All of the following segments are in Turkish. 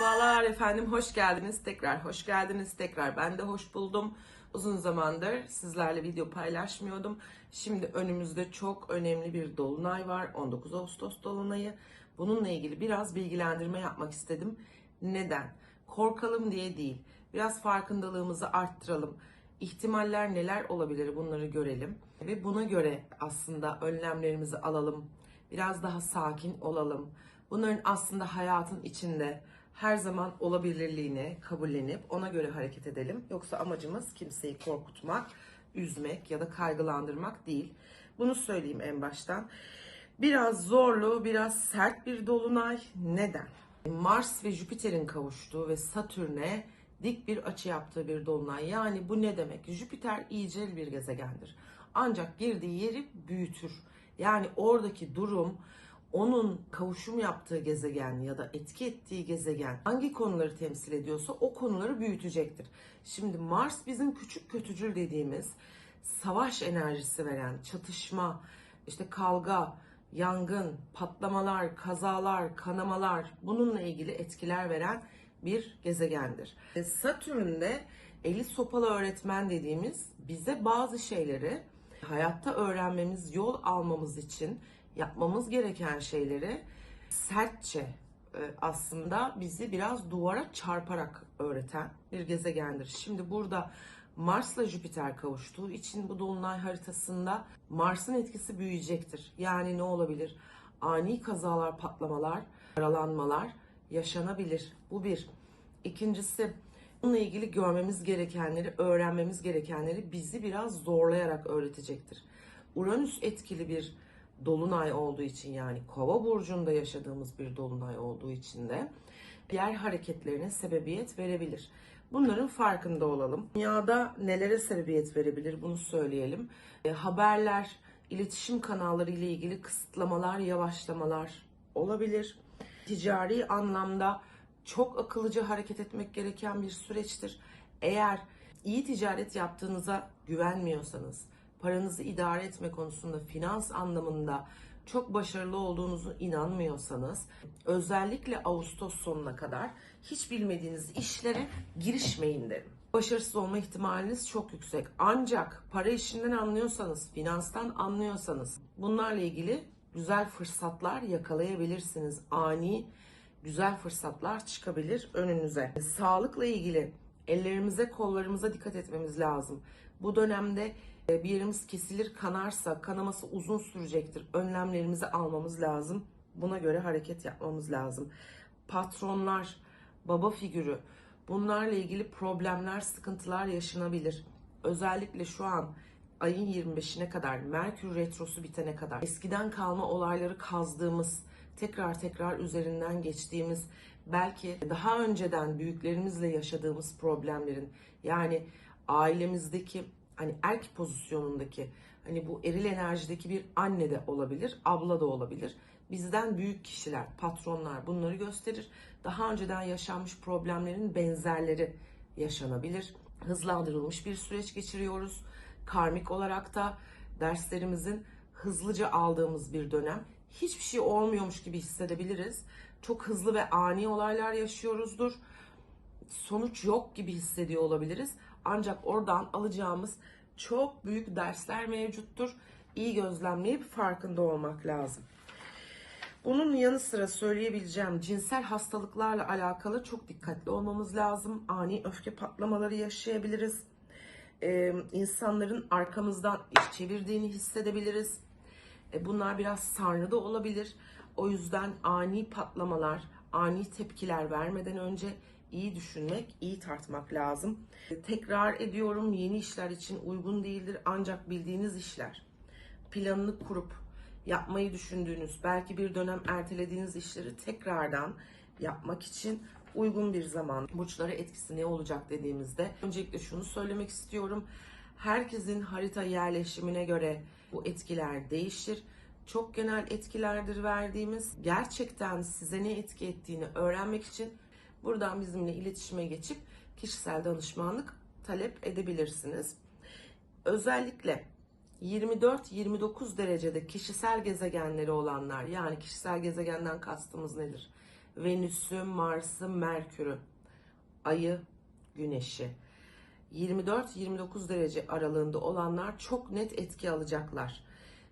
Merhabalar efendim, hoş geldiniz. Tekrar hoş geldiniz. Tekrar ben de hoş buldum. Uzun zamandır sizlerle video paylaşmıyordum. Şimdi önümüzde çok önemli bir dolunay var. 19 Ağustos dolunayı. Bununla ilgili biraz bilgilendirme yapmak istedim. Neden? Korkalım diye değil. Biraz farkındalığımızı arttıralım. İhtimaller neler olabilir bunları görelim. Ve buna göre aslında önlemlerimizi alalım. Biraz daha sakin olalım. Bunların aslında hayatın içinde her zaman olabilirliğini kabullenip ona göre hareket edelim. Yoksa amacımız kimseyi korkutmak, üzmek ya da kaygılandırmak değil. Bunu söyleyeyim en baştan. Biraz zorlu, biraz sert bir dolunay. Neden? Mars ve Jüpiter'in kavuştuğu ve Satürn'e dik bir açı yaptığı bir dolunay. Yani bu ne demek? Jüpiter iyicil bir gezegendir. Ancak girdiği yeri büyütür. Yani oradaki durum onun kavuşum yaptığı gezegen ya da etki ettiği gezegen hangi konuları temsil ediyorsa o konuları büyütecektir. Şimdi Mars bizim küçük kötücül dediğimiz savaş enerjisi veren çatışma, işte kavga, yangın, patlamalar, kazalar, kanamalar bununla ilgili etkiler veren bir gezegendir. E, Satürn de eli sopalı öğretmen dediğimiz bize bazı şeyleri hayatta öğrenmemiz, yol almamız için yapmamız gereken şeyleri sertçe e, aslında bizi biraz duvara çarparak öğreten bir gezegendir. Şimdi burada Mars'la Jüpiter kavuştuğu için bu dolunay haritasında Mars'ın etkisi büyüyecektir. Yani ne olabilir? Ani kazalar, patlamalar, yaralanmalar yaşanabilir. Bu bir. İkincisi bununla ilgili görmemiz gerekenleri, öğrenmemiz gerekenleri bizi biraz zorlayarak öğretecektir. Uranüs etkili bir dolunay olduğu için yani kova burcunda yaşadığımız bir dolunay olduğu için de yer hareketlerine sebebiyet verebilir. Bunların farkında olalım. Dünyada nelere sebebiyet verebilir bunu söyleyelim. E, haberler, iletişim kanalları ile ilgili kısıtlamalar, yavaşlamalar olabilir. Ticari anlamda çok akıllıca hareket etmek gereken bir süreçtir. Eğer iyi ticaret yaptığınıza güvenmiyorsanız, paranızı idare etme konusunda finans anlamında çok başarılı olduğunuzu inanmıyorsanız özellikle Ağustos sonuna kadar hiç bilmediğiniz işlere girişmeyin derim. Başarısız olma ihtimaliniz çok yüksek. Ancak para işinden anlıyorsanız, finanstan anlıyorsanız bunlarla ilgili güzel fırsatlar yakalayabilirsiniz. Ani güzel fırsatlar çıkabilir önünüze. Sağlıkla ilgili ellerimize, kollarımıza dikkat etmemiz lazım. Bu dönemde bir yerimiz kesilir, kanarsa kanaması uzun sürecektir. Önlemlerimizi almamız lazım. Buna göre hareket yapmamız lazım. Patronlar, baba figürü bunlarla ilgili problemler, sıkıntılar yaşanabilir. Özellikle şu an ayın 25'ine kadar, Merkür retrosu bitene kadar eskiden kalma olayları kazdığımız, tekrar tekrar üzerinden geçtiğimiz, belki daha önceden büyüklerimizle yaşadığımız problemlerin yani ailemizdeki hani erk pozisyonundaki hani bu eril enerjideki bir anne de olabilir, abla da olabilir. Bizden büyük kişiler, patronlar bunları gösterir. Daha önceden yaşanmış problemlerin benzerleri yaşanabilir. Hızlandırılmış bir süreç geçiriyoruz. Karmik olarak da derslerimizin hızlıca aldığımız bir dönem. Hiçbir şey olmuyormuş gibi hissedebiliriz. Çok hızlı ve ani olaylar yaşıyoruzdur. Sonuç yok gibi hissediyor olabiliriz. Ancak oradan alacağımız çok büyük dersler mevcuttur. İyi gözlemleyip farkında olmak lazım. Bunun yanı sıra söyleyebileceğim cinsel hastalıklarla alakalı çok dikkatli olmamız lazım. Ani öfke patlamaları yaşayabiliriz. Ee, insanların arkamızdan iş çevirdiğini hissedebiliriz. E, bunlar biraz sarnı da olabilir. O yüzden ani patlamalar, ani tepkiler vermeden önce iyi düşünmek, iyi tartmak lazım. Tekrar ediyorum yeni işler için uygun değildir ancak bildiğiniz işler planını kurup yapmayı düşündüğünüz, belki bir dönem ertelediğiniz işleri tekrardan yapmak için uygun bir zaman. Burçlara etkisi ne olacak dediğimizde öncelikle şunu söylemek istiyorum. Herkesin harita yerleşimine göre bu etkiler değişir. Çok genel etkilerdir verdiğimiz. Gerçekten size ne etki ettiğini öğrenmek için buradan bizimle iletişime geçip kişisel danışmanlık talep edebilirsiniz. Özellikle 24-29 derecede kişisel gezegenleri olanlar yani kişisel gezegenden kastımız nedir? Venüs'ü, Mars'ı, Merkür'ü, Ay'ı, Güneş'i. 24-29 derece aralığında olanlar çok net etki alacaklar.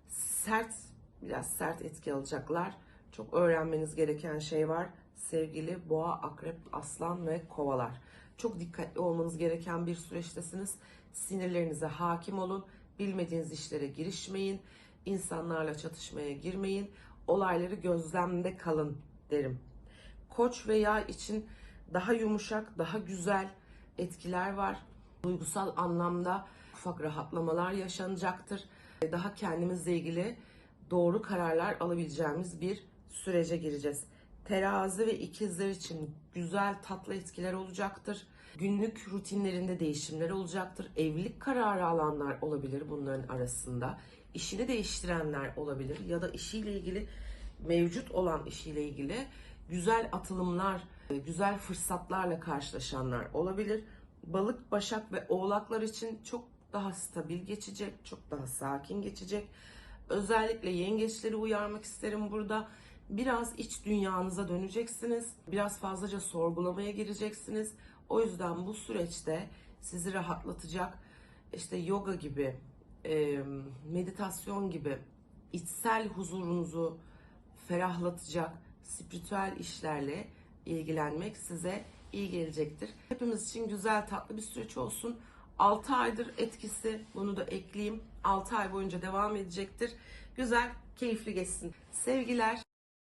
Sert, biraz sert etki alacaklar. Çok öğrenmeniz gereken şey var. Sevgili boğa, akrep, aslan ve kovalar. Çok dikkatli olmanız gereken bir süreçtesiniz. Sinirlerinize hakim olun. Bilmediğiniz işlere girişmeyin. İnsanlarla çatışmaya girmeyin. Olayları gözlemde kalın derim. Koç ve yay için daha yumuşak, daha güzel etkiler var. Duygusal anlamda ufak rahatlamalar yaşanacaktır. Daha kendimizle ilgili doğru kararlar alabileceğimiz bir sürece gireceğiz. Terazi ve ikizler için güzel tatlı etkiler olacaktır. Günlük rutinlerinde değişimler olacaktır. Evlilik kararı alanlar olabilir bunların arasında. İşini değiştirenler olabilir ya da işiyle ilgili mevcut olan işiyle ilgili güzel atılımlar, güzel fırsatlarla karşılaşanlar olabilir. Balık, başak ve oğlaklar için çok daha stabil geçecek, çok daha sakin geçecek. Özellikle yengeçleri uyarmak isterim burada. Biraz iç dünyanıza döneceksiniz. Biraz fazlaca sorgulamaya gireceksiniz. O yüzden bu süreçte sizi rahatlatacak işte yoga gibi, meditasyon gibi içsel huzurunuzu ferahlatacak spiritüel işlerle ilgilenmek size iyi gelecektir. Hepimiz için güzel tatlı bir süreç olsun. 6 aydır etkisi bunu da ekleyeyim. 6 ay boyunca devam edecektir. Güzel, keyifli geçsin. Sevgiler.